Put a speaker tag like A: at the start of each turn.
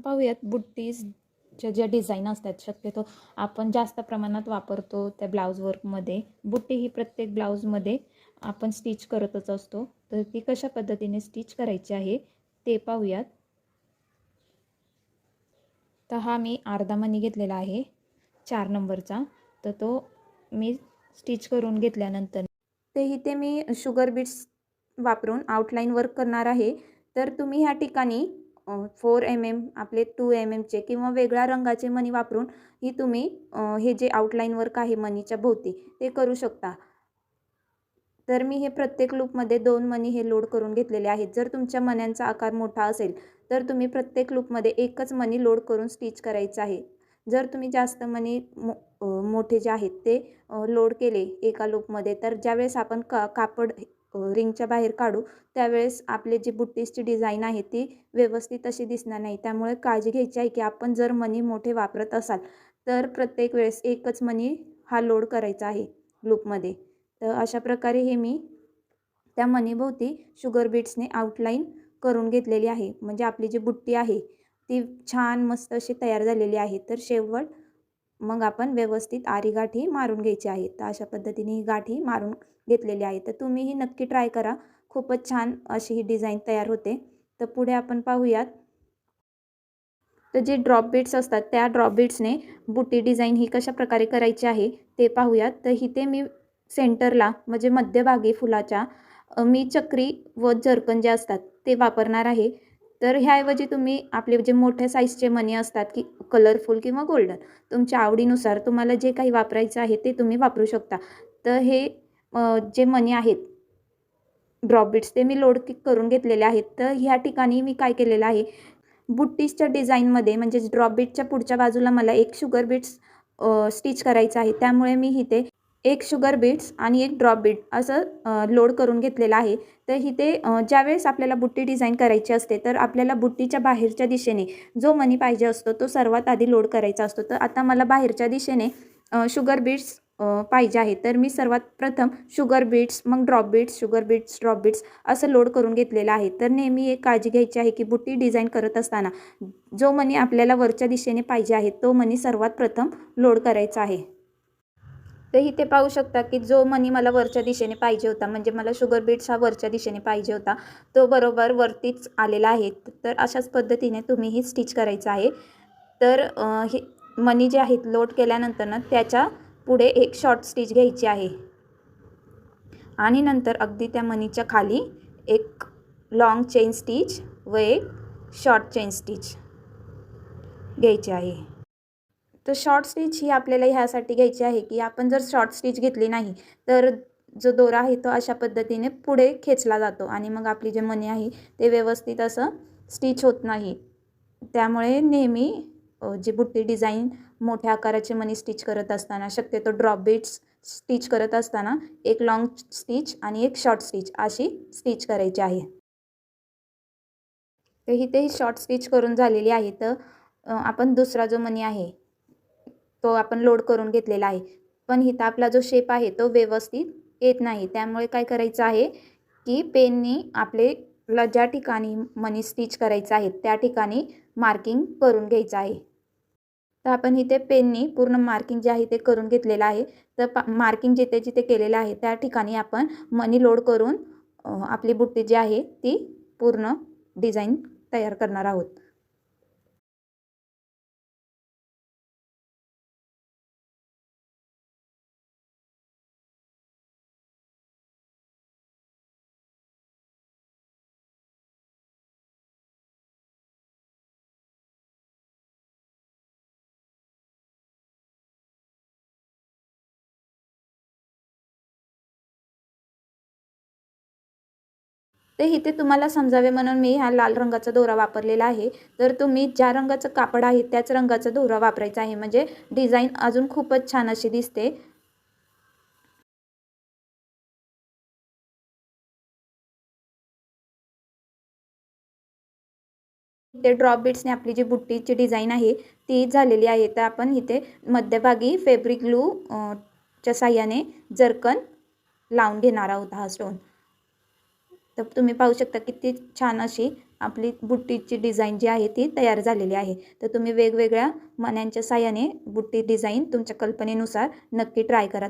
A: पाहूयात. बुट्टीजच्या ज्या डिझाईन असतात शक्यतो आपण जास्त प्रमाणात वापरतो त्या ब्लाऊज वर्कमध्ये बुट्टी ही प्रत्येक ब्लाऊजमध्ये आपण स्टिच करतच असतो. तर ती कशा पद्धतीने स्टिच करायची आहे ते पाहूयात. तर हा मी अर्धा मनी घेतलेला आहे चार नंबरचा. तर तो मी स्टिच करून घेतल्यानंतर तेही ते मी शुगर बीट्स वापरून आउटलाईन वर्क करणार आहे. तर तुम्ही ह्या ठिकाणी फोर एम एम आपले टू एम एमचे किंवा वेगळ्या रंगाचे मणी वापरून ही तुम्ही हे जे आउटलाईन वर्क आहे मनीच्या भोवती ते करू शकता. तर मी हे प्रत्येक लूपमध्ये दोन मणी हे लोड करून घेतलेले आहेत. जर तुमच्या मण्यांचा आकार मोठा असेल तर तुम्ही प्रत्येक लूपमध्ये एकच मणी लोड करून स्टिच करायचं आहे. जर तुम्ही जास्त मणी मो मोठे जे आहेत ते लोड केले एका लूपमध्ये तर ज्यावेळेस आपण का कापड रिंगच्या बाहेर काढू. त्यावेळेस आपले जे बुट्टीजची डिझाईन आहे ती व्यवस्थित अशी दिसणार नाही. त्यामुळे काळजी घ्यायची आहे की आपण जर मनी मोठे वापरत असाल तर प्रत्येक वेळेस एकच मनी हा लोड करायचा आहे लूपमध्ये तर अशा प्रकारे हे मी त्या मनीभोवती शुगर बीट्सने आउटलाईन करून घेतलेली आहे. म्हणजे आपली जी बुट्टी आहे ती छान मस्त अशी तयार झालेली आहे. तर शेवट मग आपण व्यवस्थित आरी गाठी मारून घ्यायची आहे. तर अशा पद्धतीने ही गाठी मारून घेतलेली आहे. तर तुम्हीही नक्की ट्राय करा. खूपच छान अशी ही डिझाईन तयार होते. तर पुढे आपण पाहूयात. तर जे ड्रॉप बीट्स असतात त्या ड्रॉप बीट्सने बुटी डिझाईन ही कशा प्रकारे करायची आहे ते पाहूयात. तर इथे मी सेंटरला म्हणजे मध्यभागी फुलाच्या मी चक्री व जर्कन जे असतात ते वापरणार आहे. तर ह्याऐवजी तुम्ही आपले जे मोठ्या साईजचे मणी असतात की कलरफुल किंवा गोल्डन तुमच्या आवडीनुसार तुम्हाला जे काही वापरायचं आहे ते तुम्ही वापरू शकता. तर हे जे मणी आहेत ड्रॉबिट्स ते मी लोड करून घेतलेले आहेत. तर ह्या ठिकाणी मी काय केलेलं आहे बुट्टीजच्या डिझाईनमध्ये म्हणजेच ड्रॉप बीटच्या पुढच्या बाजूला मला एक शुगर बीट्स स्टिच करायचं आहे. त्यामुळे मी इथे एक शुगर बीट्स आणि एक ड्रॉप बीट असं लोड करून घेतलेलं आहे. तर इथे ज्यावेळेस आपल्याला बुट्टी डिझाईन करायची असते तर आपल्याला बुट्टीच्या बाहेरच्या दिशेने जो मनी पाहिजे असतो तो सर्वात आधी लोड करायचा असतो. तर आता मला बाहेरच्या दिशेने शुगर बीट्स पाहिजे आहे. तर मी सर्वात प्रथम शुगर बीट्स मग drop beads sugar beads drop beads असं लोड करून घेतलेलं आहे. तर नेहमी एक काळजी घ्यायची आहे की बुट्टी डिझाईन करत असताना जो मनी आपल्याला वरच्या दिशेने पाहिजे आहे तो मनी सर्वात प्रथम लोड करायचा आहे. तर इथे पाहू शकता की जो मनी मला वरच्या दिशेने पाहिजे होता म्हणजे मला शुगर बीट्स हा वरच्या दिशेने पाहिजे होता तो बरोबर वरतीच आलेला आहे. तर अशाच पद्धतीने तुम्ही ही स्टिच करायचं आहे. तर हे मनी जे आहेत लोड केल्यानंतर ना त्याच्या पुढे एक शॉर्ट स्टिच घ्यायची आहे. आणि नंतर अगदी त्या मनीच्या खाली एक लाँग चेन स्टिच व एक शॉर्ट चेन स्टिच घ्यायची आहे. तर शॉर्ट स्टिच ही आपल्याला ह्यासाठी घ्यायची आहे की आपण जर शॉर्ट स्टिच घेतली नाही तर जो दोरा आहे तो अशा पद्धतीने पुढे खेचला जातो आणि मग आपली जे मणी आहे ते व्यवस्थित असं स्टिच होत नाही. त्यामुळे नेहमी जी बुट्टी डिझाईन मोठ्या आकाराचे मनी स्टिच करत असताना शक्यतो ड्रॉप बीट्स स्टिच करत असताना एक लॉंग स्टिच आणि एक शॉर्ट स्टिच अशी स्टिच करायची आहे. तर इथे ही शॉर्ट स्टिच करून झालेली आहे. तर आपण दुसरा जो मनी आहे तो आपण लोड करून घेतलेला आहे. पण इथं आपला जो शेप आहे तो व्यवस्थित येत नाही. त्यामुळे काय करायचं आहे की पेननी आपल्याला ज्या ठिकाणी मनी स्टिच करायचं आहे त्या ठिकाणी मार्किंग करून घ्यायचं आहे. तर आपण इथे पेननी पूर्ण मार्किंग जे आहे ते करून घेतलेलं आहे. तर पा मार्किंग जिथे जिथे केलेलं आहे त्या ठिकाणी आपण मनी लोड करून आपली बुट्टी जी आहे ती पूर्ण डिझाईन तयार करणार आहोत. ते इथे तुम्हाला समजावे म्हणून मी ह्या लाल रंगाचा दोरा वापरलेला आहे. तर तुम्ही ज्या रंगाचं कापड आहे त्याच रंगाचा दोरा वापरायचा आहे. म्हणजे डिझाईन अजून खूपच छान अशी दिसते. ते ड्रॉप बीट्सने आपली जी बुट्टीची डिझाईन आहे ती झालेली आहे. तर आपण इथे मध्यभागी फेब्रिक ग्लू च्या साह्याने जरकन लावून घेणार आहोत हा स्टोन तर तुम्ही पाहू शकता किती छान अशी आपली बुट्टीची डिझाईन जी आहे ती तयार झालेली आहे. तर तुम्ही वेगवेगळ्या मण्यांच्या साह्याने बुट्टी डिझाईन तुमच्या कल्पनेनुसार नक्की ट्राय करा.